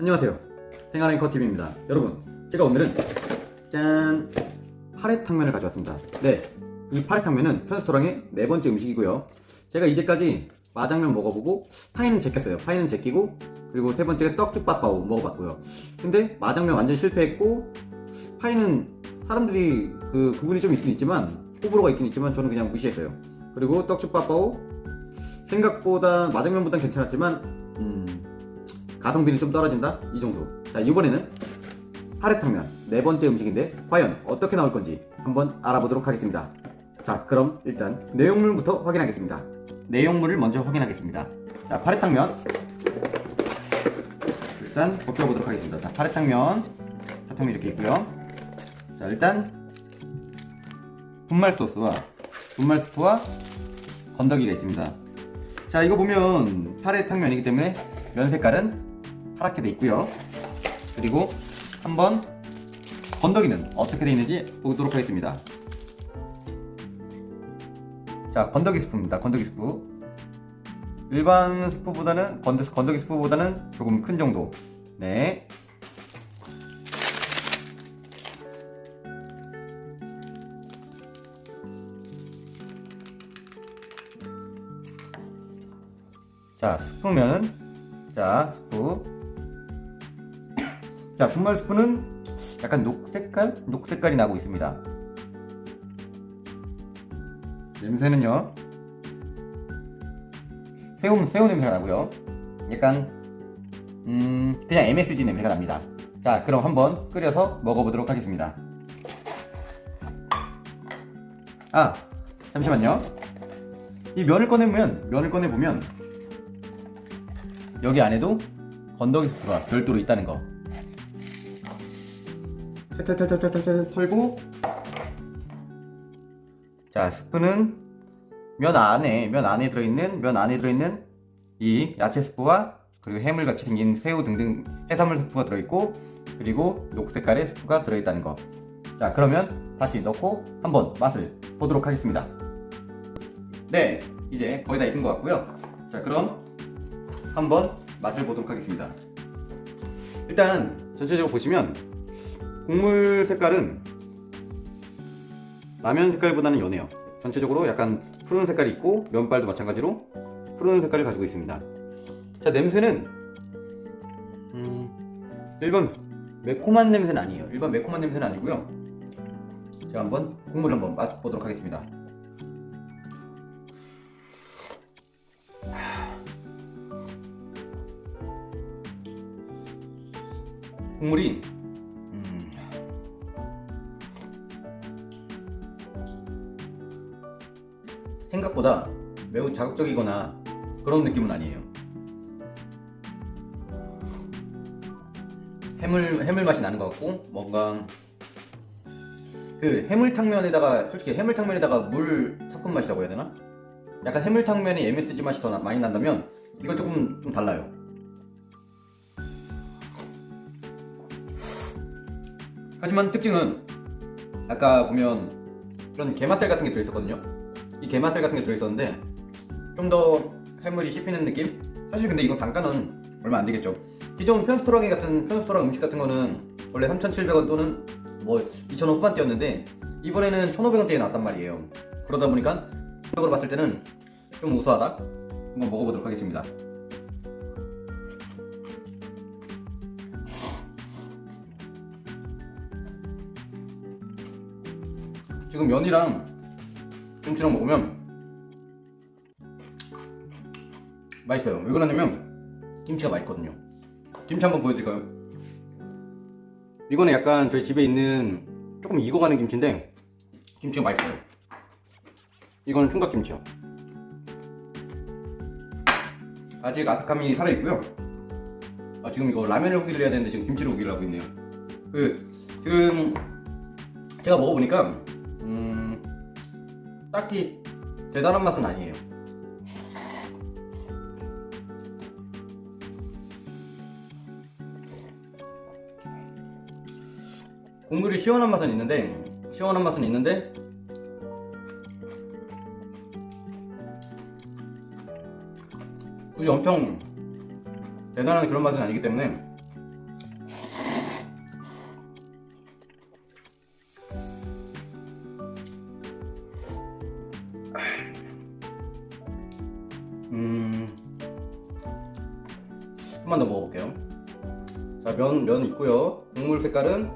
안녕하세요. 생활앵커TV입니다. 여러분, 제가 오늘은 짠! 파래탕면을 가져왔습니다. 네, 이 파래탕면은 편스토랑의 네 번째 음식이고요. 제가 이제까지 마장면 먹어보고 파이는 제꼈어요. 파이는 제끼고 그리고 세 번째가 떡죽밥바오 먹어봤고요. 근데 마장면 완전 실패했고 파이는 사람들이 그 구분이 좀 있긴 있지만 호불호가 있긴 있지만 저는 그냥 무시했어요. 그리고 떡죽밥바오 생각보다 마장면보단 괜찮았지만 음, 가성비는 좀 떨어진다 이 정도. 자 이번에는 파래탕면 네 번째 음식인데 과연 어떻게 나올 건지 한번 알아보도록 하겠습니다. 자 그럼 일단 내용물부터 확인하겠습니다. 내용물을 먼저 확인하겠습니다. 자 파래탕면 일단 벗겨보도록 하겠습니다. 자 파래탕면 파탕면 이렇게 있고요. 자 일단 분말 소스와 분말 스프와 건더기가 있습니다. 자 이거 보면 파래탕면이기 때문에 면 색깔은 파랗게 돼 있고요. 그리고 한번 건더기는 어떻게 돼 있는지 보도록 하겠습니다. 자 건더기 스프입니다. 건더기 스프. 일반 스프보다는 건더, 건더기 스프보다는 조금 큰 정도. 네. 자 스프면은 자 스프 자 분말 스프는 약간 녹색깔? 녹색깔이 나고 있습니다. 냄새는요? 새우 새우 냄새가 나고요. 약간 음 그냥 MSG 냄새가 납니다. 자 그럼 한번 끓여서 먹어보도록 하겠습니다. 아 잠시만요. 이 면을 꺼내보면 면을 꺼내보면 여기 안에도 건더기 스프가 별도로 있다는 거. 탈탈탈탈탈탈 털고 자 스프는 면 안에 면 안에 들어있는 면 안에 들어있는 이 야채 스프와 그리고 해물 같이 생긴 새우 등등 해산물 스프가 들어있고 그리고 녹색깔의 스프가 들어있다는 거. 자 그러면 다시 넣고 한번 맛을 보도록 하겠습니다. 네 이제 거의 다 익은 것 같고요. 자 그럼 한번 맛을 보도록 하겠습니다. 일단 전체적으로 보시면 국물 색깔은 라면 색깔보다는 연해요. 전체적으로 약간 푸른 색깔이 있고 면발도 마찬가지로 푸른 색깔을 가지고 있습니다. 자 냄새는 음, 일반 매콤한 냄새는 아니에요. 일반 매콤한 냄새는 아니고요. 제가 한번 국물을 한번 맛보도록 하겠습니다. 국물이 생각보다 매우 자극적이거나 그런 느낌은 아니에요. 해물 해물 맛이 나는 것 같고 뭔가 그 해물탕면에다가 솔직히 해물탕면에다가 물 섞은 맛이라고 해야 되나? 약간 해물탕면이 MSG 맛이 더 나- 많이 난다면 이건 조금 좀 달라요. 하지만 특징은 아까 보면 그런 게맛살 같은 게 들어있었거든요. 이 게맛살 같은 게 들어있었는데 좀 더 해물이 씹히는 느낌? 사실 근데 이건 단가는 얼마 안 되겠죠. 기존 편스토랑이 같은 편스토랑 음식 같은 거는 원래 3,700원 또는 뭐 2,000원 후반대였는데 이번에는 1,500원대에 나왔단 말이에요. 그러다 보니까 적으로 봤을 때는 좀 우수하다. 한번 먹어보도록 하겠습니다. 지금 면이랑 김치랑 먹으면 맛있어요. 왜 그러냐면 김치가 맛있거든요. 김치 한번 보여드릴까요? 이거는 약간 저희 집에 있는 조금 익어가는 김치인데 김치가 맛있어요. 이거는 총각김치요. 아직 아삭함이 살아있고요. 아, 지금 이거 라면을 후기를 해야 되는데 지금 김치를 후기를 하고 있네요. 그, 지금 제가 먹어보니까 음, 딱히 대단한 맛은 아니에요. 국물이 시원한 맛은 있는데 시원한 맛은 있는데 굳이 엄청 대단한 그런 맛은 아니기 때문에 음. 한 번 더 먹어볼게요. 자, 면, 면 있고요. 국물 색깔은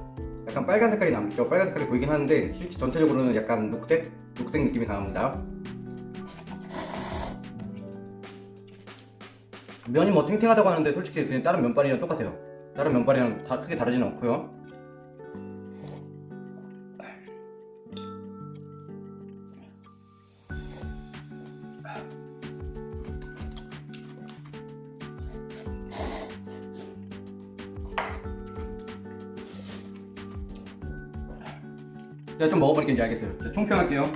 약간 빨간 색깔이 남죠. 빨간 색깔이 보이긴 하는데, 실제 전체적으로는 약간 녹색? 녹색 느낌이 강합니다. 면이 뭐 탱탱하다고 하는데, 솔직히 그냥 다른 면발이랑 똑같아요. 다른 면발이랑 다 크게 다르지는 않고요. 제가 좀 먹어보니까 이제 알겠어요. 자, 총평할게요.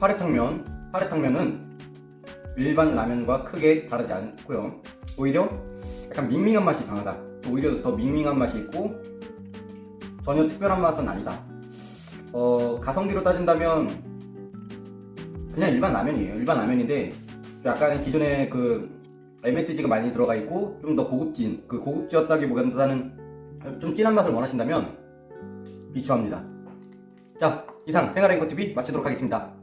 파래탕면, 파래탕면은 일반 라면과 크게 다르지 않고요. 오히려 약간 밍밍한 맛이 강하다. 오히려 더 밍밍한 맛이 있고 전혀 특별한 맛은 아니다. 어, 가성비로 따진다면 그냥 일반 라면이에요. 일반 라면인데 약간 기존에 그 MSG가 많이 들어가 있고 좀 더 고급진 그 고급지었다기보다는 좀 진한 맛을 원하신다면 비추합니다. 자 이상 생활 앵커 TV 마치도록 하겠습니다.